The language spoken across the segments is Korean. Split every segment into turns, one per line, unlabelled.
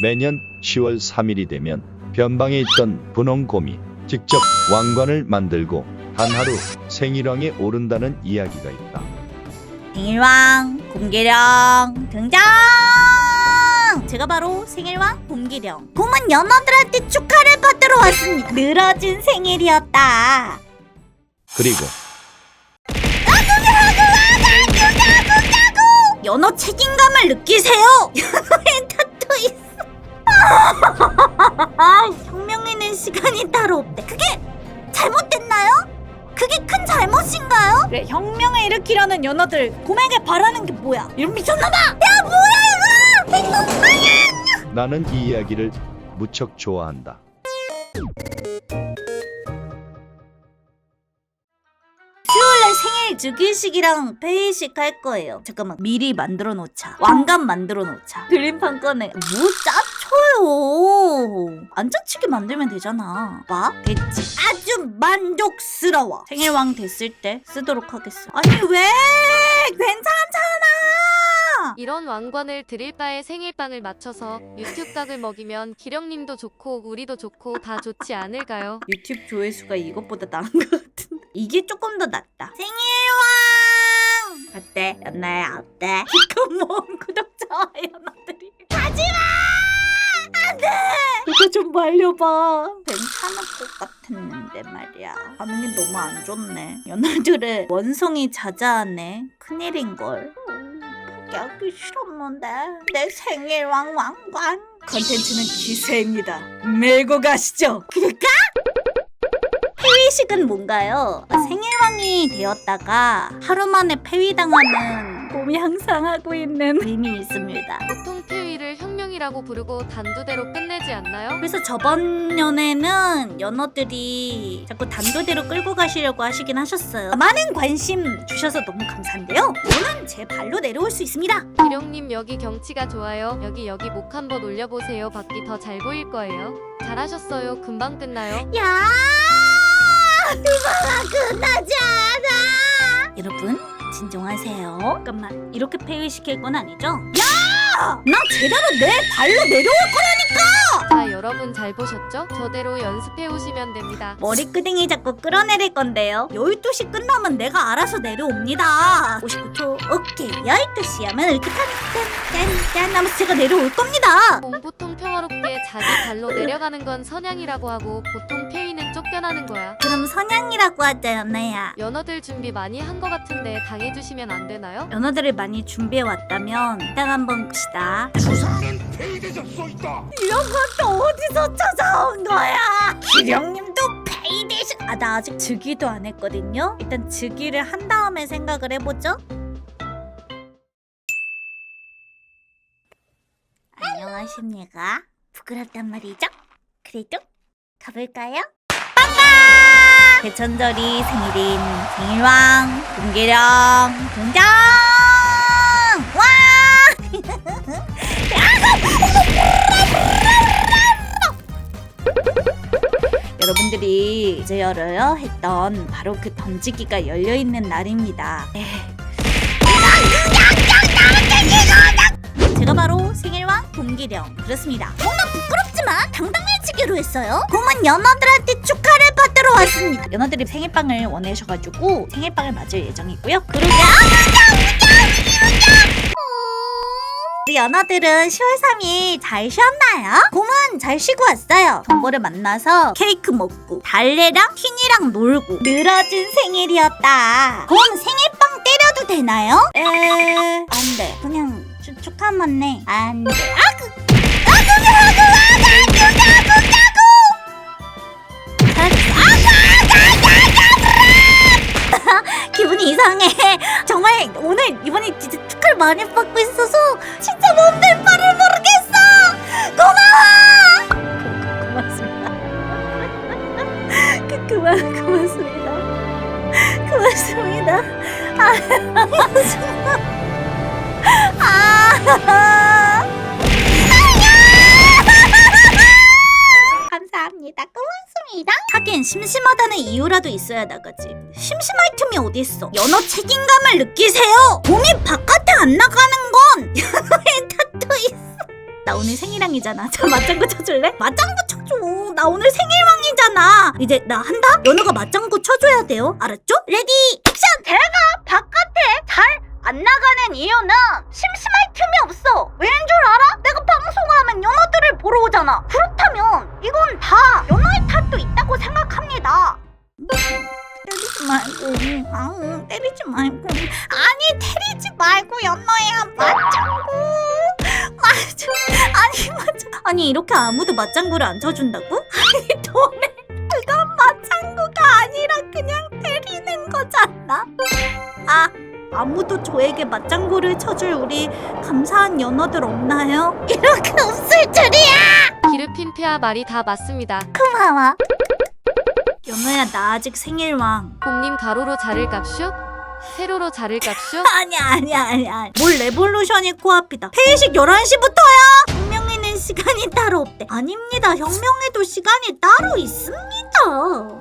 매년 10월 3일이 되면 변방에 있던 분홍곰이 직접 왕관을 만들고 단 하루 생일왕에 오른다는 이야기가 있다.
생일왕 곰기령 등장! 제가 바로 생일왕 곰기령. 곰은 연어들한테 축하를 받으러 왔습니다. 늘어진 생일이었다.
그리고
연어 책임감을 느끼세요 혁명에는 시간이 따로 없대 그게 잘못됐나요? 그게 큰 잘못인가요? 그래 혁명을 일으키려는 연어들 곰에게 바라는 게 뭐야 이런 미쳤나봐 야 뭐야 이거
나는 이 이야기를 무척 좋아한다.
생일 즉위식이랑 회의식 할 거예요. 잠깐만 미리 만들어 놓자. 왕관 만들어 놓자. 그림판 꺼내. 뭐 짜쳐요. 안 짜치게 만들면 되잖아. 봐 됐지. 아주 만족스러워. 생일왕 됐을 때 쓰도록 하겠어. 아니 왜? 괜찮잖아.
이런 왕관을 드릴 바에 생일빵을 맞춰서 유튜브 각을 먹이면 기령님도 좋고 우리도 좋고 다 좋지 않을까요?
유튜브 조회수가 이것보다 나은 것 같은데. 이게 조금 더 낫다. 생일왕! 어때? 연나야 어때? 이거 뭔 구독자 말려봐. 괜찮을 것 같았는데 말이야. 반응이 너무 안 좋네. 연나들의 원성이 자자하네. 큰일인걸. 음, 포기하기 싫었는데. 내 생일 왕 왕관. 컨텐츠는 기세입니다. 메고 가시죠. 그럴까? 폐위식은 뭔가요? 생일왕이 되었다가 하루 만에 폐위당하는 곰이 항상 하고 있는 밈이 있습니다.
보통 폐 혁명이라고 부르고 단두대로 끝내지 않나요?
그래서 저번 년에는 연어들이 자꾸 단도대로 끌고 가시려고 하시긴 하셨어요. 많은 관심 주셔서 너무 감사한데요. 저는 제 발로 내려올 수 있습니다.
기령님 여기 경치가 좋아요. 여기 여기 목 한번 올려보세요. 밖이 더 잘 보일 거예요. 잘하셨어요. 금방 끝나요.
야! 그만아 끝나지 않아! 여러분 진정하세요. 잠깐만 이렇게 폐위시킬 건 아니죠? 야! 나 제대로 내 발로 내려올 거라니까!
자 여러분 잘 보셨죠? 저대로 연습해 오시면 됩니다.
머리끄댕이 자꾸 끌어내릴 건데요. 12시 끝나면 내가 알아서 내려옵니다. 59초 오케이 12시 하면 이렇게 짠짠짠짠 하면서 제가 내려올 겁니다.
곰 보통 평화롭게 자기 발로 내려가는 건 선양이라고 하고 보통 폐위는 쫓겨나는 거야.
그럼 선양이라고 하자 연아야.
연어들 준비 많이 한 거 같은데 당해주시면 안 되나요?
연어들을 많이 준비해 왔다면 일단 한번 봅시다.
주사는 폐위되자 쏘있다.
이런 것도 어디서 찾아온 거야? 기령님도 페이데이션 아 나 아직 즉위도 안 했거든요. 일단 즉위를 한 다음에 생각을 해보죠. 안녕하십니까? 부끄럽단 말이죠? 그래도 가볼까요? 대천절이 생일인 생일왕 금계령 등장! 여러분들이 이제 열어요 했던 바로 그 던지기가 열려 있는 날입니다. 네. 제가 바로 생일왕 동기령 그렇습니다. 뭔가 부끄럽지만 당당해지기로 했어요. 곰은 연어들한테 축하를 받으러 왔습니다. 연어들이 생일빵을 원하셔가지고 생일빵을 맞을 예정이고요. 그리고 우리 연어들은 10월 3일 잘 쉬었나요? 곰은 잘 쉬고 왔어요. 정보를 만나서 케이크 먹고 달래랑 퀸이랑 놀고 늘어진 생일이었다. 곰 생일빵 때려도 되나요? 에... 안 돼. 그냥 추, 축하만 해. 안 돼. 아, 그... 아, 그게 하고 아, 나 그게 하고 기분이 이상해. 정말 오늘 이번에 진짜 축하를 많이 받고 있어서 진짜 뭔될 말을 모르겠어. 고마워. 고맙습니다. 그, 그만 고맙습니다. 고맙습니다. 아, 아. 고맙습니다. 하긴 심심하다는 이유라도 있어야 나가지. 심심할 틈이 어딨어. 연어 책임감을 느끼세요. 곰이 바깥에 안 나가는 건 연어의 타투 있어. 나 오늘 생일왕이잖아. 저 맞장구 쳐줄래? 맞장구 쳐줘. 나 오늘 생일왕이잖아. 이제 나 한다? 연우가 맞장구 쳐줘야 돼요. 알았죠? 레디, 액션! 제가 바깥에 잘 안 나가는 이유는 심심할 틈이 없어. 왜인 줄 알아? 내가 방송을 하면 연어들을 보러 오잖아. 그렇다면 이건 다 연어의 탓도 있다고 생각합니다. 때리지 말고, 아우, 때리지 말고. 아니, 때리지 말고, 연어야, 맞장구. 맞장, 아니, 맞장. 아니, 이렇게 아무도 맞장구를 안 쳐준다고? 아, 아무도 저에게 맞장구를 쳐줄 우리 감사한 연어들 없나요? 이렇게 없을 줄이야!
기르핀 페아 말이 다 맞습니다.
고마워. 연어야, 나 아직 생일왕.
곰님 가로로 자를 값쇼? 세로로 자를 값쇼?
아니야 아니야 아니야 뭘 레볼루션이 코앞이다 회식 11시부터야 혁명에는 시간이 따로 없대 아닙니다 혁명에도 시간이 따로 있습니다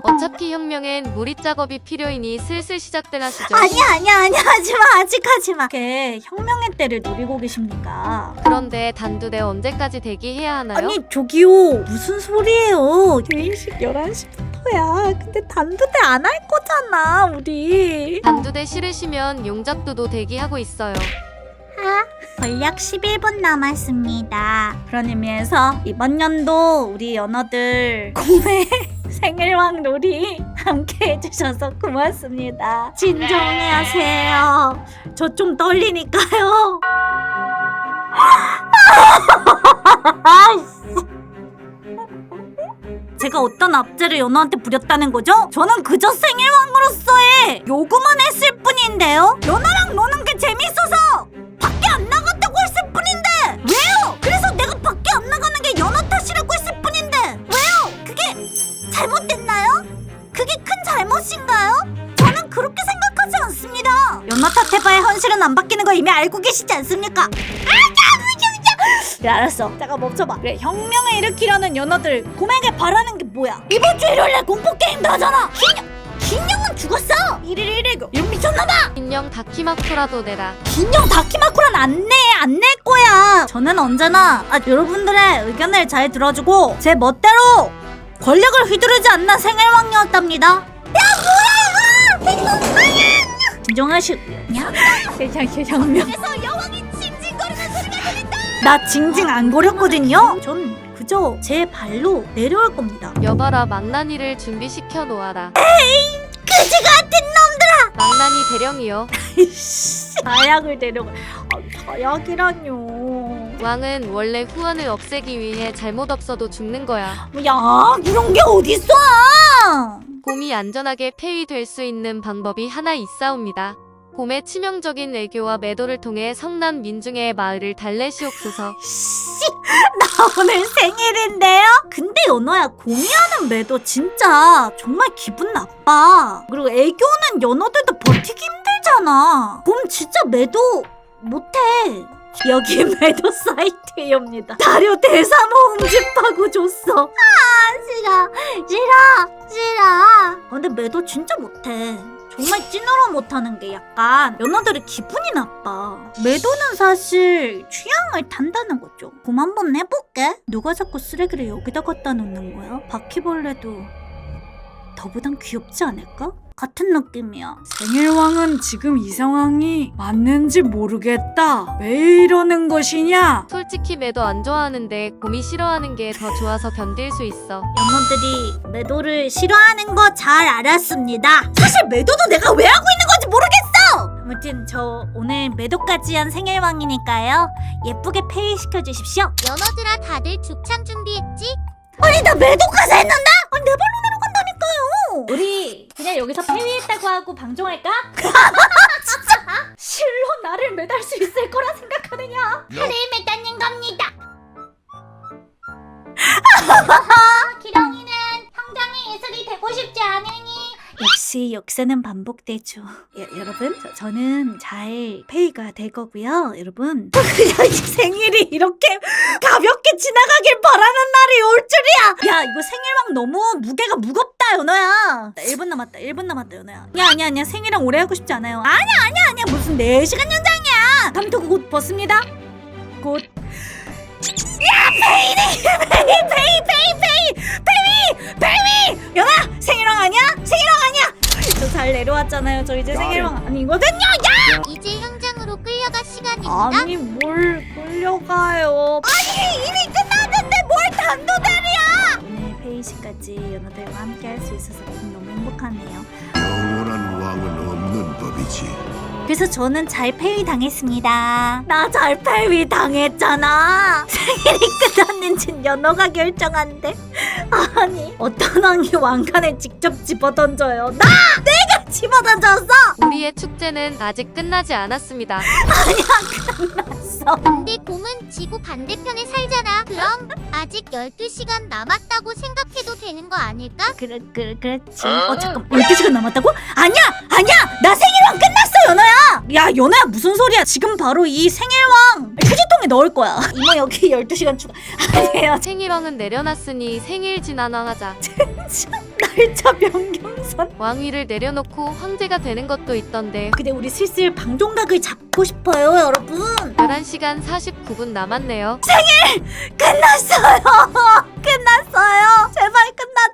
어차피 혁명엔 무리 작업이 필요이니 슬슬 시작들 하시죠.
아니야 아니야 아니야. 하지마. 아직 하지마. 걔 혁명의 때를 노리고 계십니까?
그런데 단두대 언제까지 대기해야 하나요?
아니 저기요. 무슨 소리예요? 회식 11시부터야. 근데 단두대 안 할 거잖아 우리.
단두대 싫으시면 용작두도 대기하고 있어요.
아, 전략 11분 남았습니다. 그런 의미에서 이번 연도 우리 연어들 공회 생일왕 놀이 함께 해주셔서 고맙습니다. 진정히 하세요. 저 좀 떨리니까요. 제가 어떤 압제를 연어한테 부렸다는 거죠? 저는 그저 생일왕으로서의 요구만 했을 뿐인데요. 연어랑 노는 게 재밌어서 계시지 않습니까? 그래 알았어 잠깐 멈춰봐 그래 혁명을 일으키려는 연어들 곰에게 바라는 게 뭐야 이번 주 일요일에 공포 게임도 하잖아 긴영 긴영은 죽었어 1일 1일고 이거 미쳤나봐
인형 다키마쿠라도 내라.
긴영 다키마쿠란 안 내 안 낼 거야. 저는 언제나 아, 여러분들의 의견을 잘 들어주고 제 멋대로 권력을 휘두르지 않는 생일왕이었답니다. 야 뭐야 이거! 진정하시고요. 세상 세상명. 그래서 여왕이 징징거리는 소리가 들린다. 나 징징 안 거렸거든요. 전 그저 제 발로 내려올 겁니다.
여봐라 망나니를 준비시켜 놓아라.
그지 같은 놈.
망나니 대령이요.
다약을 데려가. 아, 다약이라뇨.
왕은 원래 후원을 없애기 위해 잘못 없어도 죽는 거야.
야 이런 게 어딨어?
곰이 안전하게 폐위될 수 있는 방법이 하나 있사옵니다. 곰의 치명적인 애교와 매도를 통해 성난 민중의 마을을 달래시옵소서.
씨, 나 오늘 생일인데요? 근데 연어야 공유하는 매도 진짜 정말 기분 나빠. 그리고 애교는 연어들도 버티기 힘들잖아. 곰 진짜 매도 못해. 여기 매도 사이트입니다. 다료 대사모 응집하고 줬어. 아 싫어 싫어 싫어. 근데 매도 진짜 못해. 정말 찐으로 못하는 게 약간 연어들의 기분이 나빠. 매도는 사실 취향을 탄다는 거죠. 그럼 한번 해볼게. 누가 자꾸 쓰레기를 여기다 갖다 놓는 거야? 바퀴벌레도 더보단 귀엽지 않을까? 같은 느낌이야.
생일왕은 지금 이 상황이 맞는지 모르겠다. 왜 이러는 것이냐?
솔직히 매도 안 좋아하는데 곰이 싫어하는 게 더 좋아서 견딜 수 있어.
연어들이 매도를 싫어하는 거 잘 알았습니다. 사실 매도도 내가 왜 하고 있는 건지 모르겠어. 아무튼 저 오늘 매도까지 한 생일왕이니까요. 예쁘게 페이 시켜 주십시오.
연어들아 다들 죽창 준비했지?
아니 나 매도까지 했는데? 아니 내 발로 내려간다니까요. 우리 그냥 여기서 폐위했다고 하고 방종할까? 진짜 실로 나를 매달 수 있을 거라 생각하느냐?
하늘 매다는 겁니다.
역시 역사는 반복되죠. 여, 여러분, 저, 저는 잘 페이가 될 거고요. 여러분, 그냥 이 생일이 이렇게 가볍게 지나가길 바라는 날이 올 줄이야. 야, 이거 생일왕 너무 무게가 무겁다, 연어야. 1분 남았다, 1분 남았다, 연어야. 야, 아니야, 아니야, 생일왕 오래 하고 싶지 않아요. 아니야, 아니야, 아니야, 무슨 4시간 연장이야. 감독 곧 벗습니다. 곧 페이 페이 페이 페이 페이 페이 연아 생일왕 아니야? 생일왕 아니야? 저잘 내려왔잖아요. 저 이제 생일왕 아니거든요. 야!
이제 현장으로 끌려갈 시간입니다.
아니 뭘 끌려가요? 아니 이미 끝났는데 뭘 단도대리야? 오늘 페이 씨까지 연아들과 함께 할 수 있어서 너무 행복하네요.
영원한 왕은 없는 법이지.
그래서 저는 잘 폐위 당했습니다. 나잘 폐위 당했잖아. 생일이 끝났는진 연어가 결정한대. 아니 어떤 왕이 왕관을 직접 집어던져요? 나 내가 집어던졌어.
우리의 축제는 아직 끝나지 않았습니다.
끝났어.
근데 곰은 지구 반대편에 살잖아. 그럼 아직 12시간 남았다고 생각해도 되는 거 아닐까?
그래 그래 그렇지. 어 잠깐 12시간 남았다고? 아니야 아니야 나 생일왕 끝났어 연어야. 야 연어야 무슨 소리야? 지금 바로 이 생일왕 휴지통에 넣을 거야. 이모 여기 12시간 추가. 아니에요.
생일왕은 내려놨으니 생일 진안왕하자.
날짜 변경선.
왕위를 내려놓고 황제가 되는 것도 있던데
근데 우리 슬슬 방종각을 잡고 싶어요 여러분.
11시간 49분 남았네요.
끝났어요. 끝났어요. 제발 해줘요.